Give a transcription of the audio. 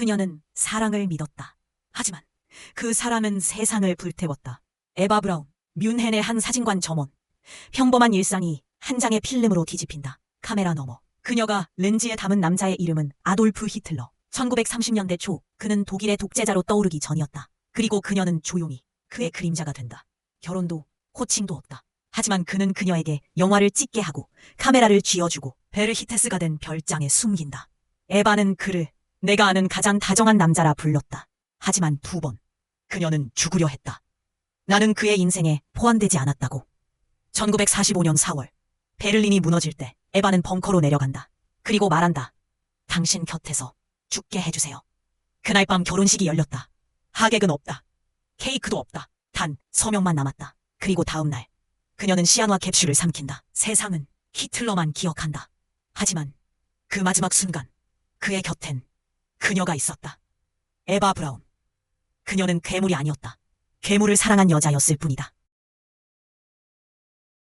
그녀는 사랑을 믿었다. 하지만 그 사랑은 세상을 불태웠다. 에바 브라운, 뮌헨의 한 사진관 점원. 평범한 일상이 한 장의 필름으로 뒤집힌다. 카메라 너머. 그녀가 렌즈에 담은 남자의 이름은 아돌프 히틀러. 1930년대 초 그는 독일의 독재자로 떠오르기 전이었다. 그리고 그녀는 조용히 그의 그림자가 된다. 결혼도 호칭도 없다. 하지만 그는 그녀에게 영화를 찍게 하고 카메라를 쥐어주고 베르히테스가 된 별장에 숨긴다. 에바는 그를 내가 아는 가장 다정한 남자라 불렀다. 하지만 두 번 그녀는 죽으려 했다. 나는 그의 인생에 포함되지 않았다고. 1945년 4월 베를린이 무너질 때 에바는 벙커로 내려간다. 그리고 말한다. 당신 곁에서 죽게 해주세요. 그날 밤 결혼식이 열렸다. 하객은 없다. 케이크도 없다. 단 서명만 남았다. 그리고 다음 날 그녀는 시안화 캡슐을 삼킨다. 세상은 히틀러만 기억한다. 하지만 그 마지막 순간 그의 곁엔 그녀가 있었다. 에바 브라운. 그녀는 괴물이 아니었다. 괴물을 사랑한 여자였을 뿐이다.